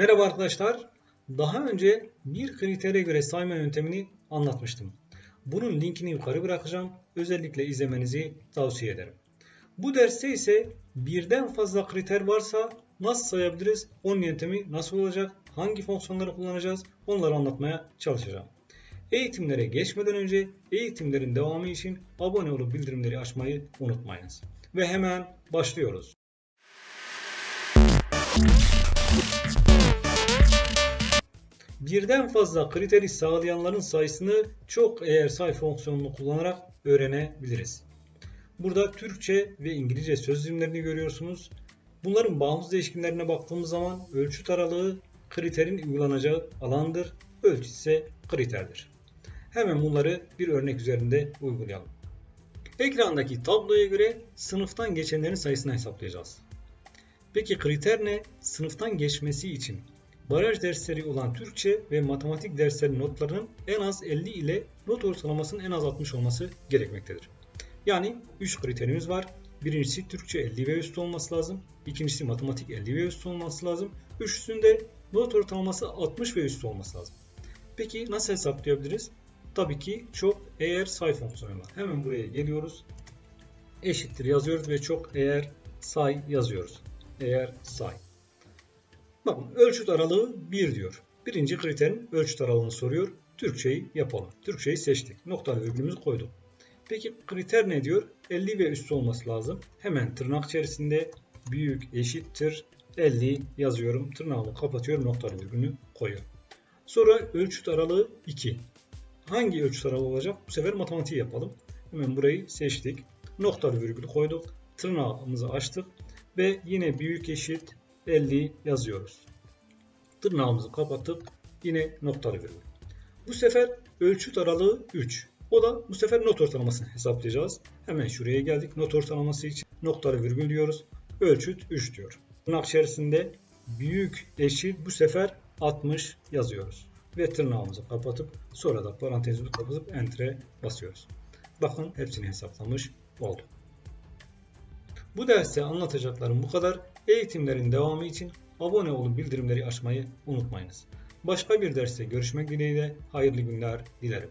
Merhaba arkadaşlar. Daha önce bir kritere göre sayma yöntemini anlatmıştım. Bunun linkini yukarı bırakacağım. Özellikle izlemenizi tavsiye ederim. Bu derste ise birden fazla kriter varsa nasıl sayabiliriz? Onun yöntemi nasıl olacak? Hangi fonksiyonları kullanacağız? Onları anlatmaya çalışacağım. Eğitimlere geçmeden önce eğitimlerin devamı için abone olup bildirimleri açmayı unutmayınız. Ve hemen başlıyoruz. Birden fazla kriteri sağlayanların sayısını çok eğer say fonksiyonunu kullanarak öğrenebiliriz. Burada Türkçe ve İngilizce söz dilimlerini görüyorsunuz. Bunların bağımsız değişkenlerine baktığımız zaman ölçüt aralığı kriterin uygulanacağı alandır. Ölçüt ise kriterdir. Hemen bunları bir örnek üzerinde uygulayalım. Ekrandaki tabloya göre sınıftan geçenlerin sayısını hesaplayacağız. Peki kriter ne? Sınıftan geçmesi için baraj dersleri olan Türkçe ve matematik dersleri notlarının en az 50 ile not ortalamasının en az 60 olması gerekmektedir. Yani 3 kriterimiz var. Birincisi Türkçe 50 ve üstü olması lazım. İkincisi matematik 50 ve üstü olması lazım. Üçüncüsünde not ortalaması 60 ve üstü olması lazım. Peki nasıl hesaplayabiliriz? Tabii ki çok eğer say fonksiyonu var. Hemen buraya geliyoruz. Eşittir yazıyoruz ve çok eğer say yazıyoruz. Eğer say. Bakın ölçüt aralığı 1 diyor. Birinci kriterin ölçüt aralığını soruyor. Türkçeyi yapalım. Türkçeyi seçtik. Noktalı virgülümüzü koyduk. Peki kriter ne diyor? 50 ve üstü olması lazım. Hemen tırnak içerisinde büyük eşittir 50 yazıyorum. Tırnağımı kapatıyorum. Noktalı virgülünü koyuyorum. Sonra ölçüt aralığı 2. Hangi ölçüt aralığı olacak? Bu sefer matematiği yapalım. Hemen burayı seçtik. Noktalı virgülü koyduk. Tırnağımızı açtık. Ve yine büyük eşit 50 yazıyoruz. Tırnağımızı kapattık. Yine noktalı virgül. Bu sefer ölçüt aralığı 3. O da bu sefer not ortalamasını hesaplayacağız. Hemen şuraya geldik. Not ortalaması için noktalı virgül diyoruz. Ölçüt 3 diyor. Tırnak içerisinde büyük eşit bu sefer 60 yazıyoruz. Ve tırnağımızı kapatıp sonra da parantezimizi kapatıp enter'e basıyoruz. Bakın hepsini hesaplamış olduk. Bu derste anlatacaklarım bu kadar. Eğitimlerin devamı için abone olup bildirimleri açmayı unutmayınız. Başka bir derste görüşmek dileğiyle hayırlı günler dilerim.